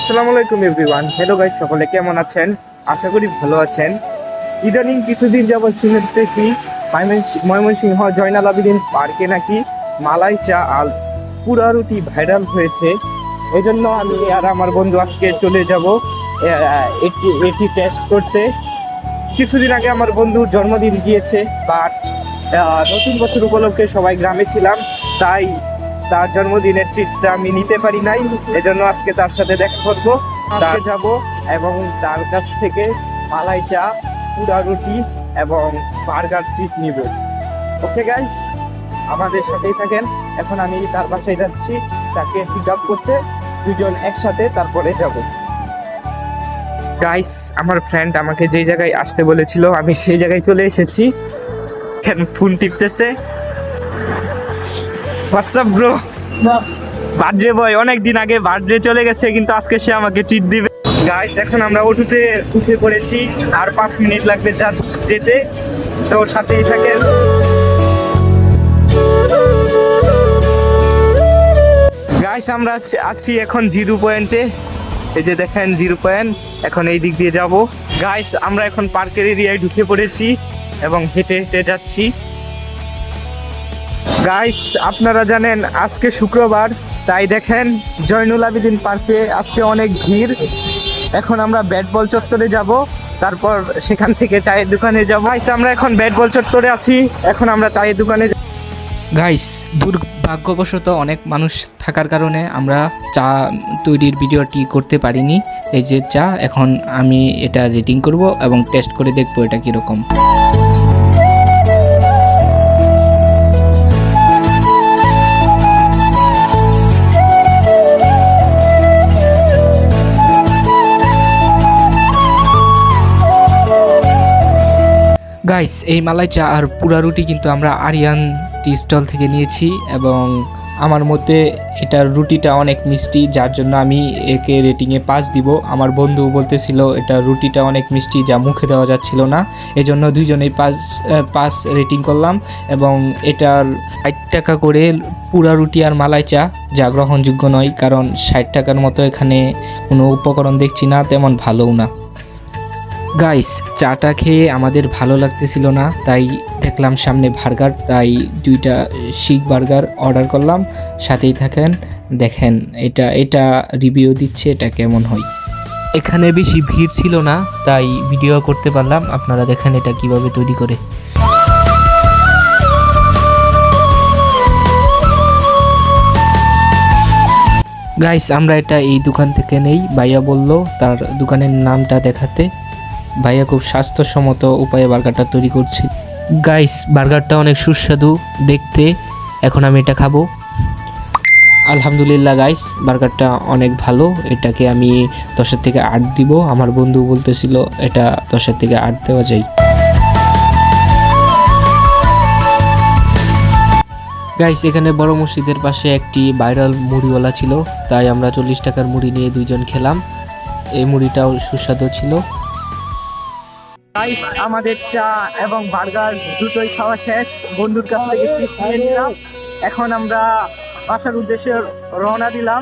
আসসালামু আলাইকুম everyone hello guys সকলে কেমন আছেন? আশা করি ভালো আছেন। ইদানিং কিছুদিন যাবৎ ময়মনসি- ময়মনসিংহ জয়নাল আবেদিন পার্কে নাকি মালাই চা আর পুরা রুটি ভাইরাল হয়েছে। এই জন্য আমি আর আমার বন্ধু আজকে চলে যাব এটি এটি টেস্ট করতে। কিছুদিন আগে আমার বন্ধুর জন্মদিন গিয়েছে বাট নতুন বছর উপলক্ষে সবাই গ্রামে ছিলাম, তাই তার জন্মদিনের ট্রিটটা আমি নিতে পারি নাই এজন্য আজকে তার সাথে দেখা করব। তাকে যাব এবং তার কাছ থেকে মালাই চা পুরা রুটি এবং বার্গার ট্রিট নিব। ওকে গাইস আমাদের সাথেই থাকেন। এখন আমি তার বাসায় যাচ্ছি। তাকে পিক আপ করতে দুজন একসাথে তারপরে যাব। গাইস আমার ফ্রেন্ড আমাকে যে জায়গায় আসতে বলেছিল আমি সেই জায়গায় চলে এসেছি। ফোন টিপতেছে? হোয়াটসঅ্যাপ ব্রো বার্থডে বয় অনেক দিন আগে বার্থডে চলে গেছে কিন্তু আজকে সে আমাকে ট্রিট দিবে। গাইস এখন আমরা অটোতে উঠে পড়েছি আর পাঁচ মিনিট লাগবে যা যেতে। তো সাথেই থাকেন। গাইস আমরা আছি- আছি এখন জিরো পয়েন্টে এই যে দেখেন জিরো পয়েন্ট এখন এই দিক দিয়ে যাব। গাইস আমরা এখন পার্কের এরিয়ায় ঢুকে পড়েছি এবং হেঁটে হেঁটে যাচ্ছি। গাইস আপনারা জানেন আজকে শুক্রবার, তাই দেখেন জয়নুল আবেদিন পার্কে আজকে অনেক ভিড়। এখন আমরা ব্যাট বল চত্বরে যাব, তারপর সেখান থেকে চায়ের দোকানে যাব। গাইস আমরা এখন ব্যাট বল চত্বরে আছি, এখন আমরা চায়ের দোকানে। গাইস দুর্ভাগ্যবশত অনেক মানুষ থাকার কারণে আমরা চা তৈরির ভিডিওটি করতে পারিনি। এই যে চা, এখন আমি এটা রেটিং করব এবং টেস্ট করে দেখব এটা কীরকম। গাইস এই মালাই চা আর পুরা রুটি কিন্তু আমরা আরিয়ান টি স্টল থেকে নিয়েছি এবং আমার মতে এটার রুটিটা অনেক মিষ্টি, যার জন্য আমি একে রেটিংয়ে পাঁচ দিব। আমার বন্ধু বলতেছিল, এটা রুটিটা অনেক মিষ্টি যা মুখে দেওয়া যাচ্ছিল না। এজন্য দুইজনেই পাঁচ পাঁচ রেটিং করলাম এবং এটার ষাট টাকা করে পুরা রুটি আর মালাই চা যা গ্রহণযোগ্য নয়, কারণ ষাট টাকার মতো এখানে কোনো উপকরণ দেখছি না, তেমন ভালোও না। গাইস চাটা খেয়ে আমাদের ভালো লাগতেছিল না, তাই দেখলাম সামনে বার্গার, তাই দুইটা শিক বার্গার অর্ডার করলাম। সাথেই থাকেন, দেখেন এটা এটা রিভিউ দিচ্ছে, এটা কেমন হয়। এখানে বেশি ভিড় ছিল না, তাই ভিডিও করতে পারলাম। আপনারা দেখেন এটা কীভাবে তৈরি করে। গাইস আমরা এটা এই দোকান থেকে নেই, ভাইয়া বলল তার দোকানের নামটা দেখাতে। ভাইয়া খুব স্বাস্থ্যসম্মত উপায়ে বার্গারটা তৈরি করছে। গাইস বার্গারটা অনেক সুস্বাদু দেখতে। এখন আমি এটা খাব। আলহামদুলিল্লাহ গাইস বার্গারটা অনেক ভালো। এটাকে আমি দশের থেকে আট দিব। আমার বন্ধু বলতেছিল এটা দশের থেকে আট দেওয়া যায়। গাইস এখানে বড় মসজিদের পাশে একটি ভাইরাল মুড়িওয়ালা ছিল। তাই আমরা চল্লিশ টাকার মুড়ি নিয়ে দুইজন খেলাম। এই মুড়িটাও সুস্বাদু ছিল। গাইস আমাদের চা এবং বার্গার দুটোই খাওয়া শেষ। বন্ধুর কাছ থেকে ট্রিট নিয়ে নিলাম। এখন আমরা বাসার উদ্দেশ্যে রওনা দিলাম।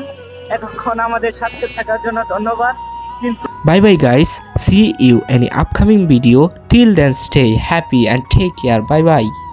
এতক্ষণ আমাদের সাথে থাকার জন্য ধন্যবাদ। কিন্তু bye bye guys see you in upcoming video till Till stay happy and and care bye bye.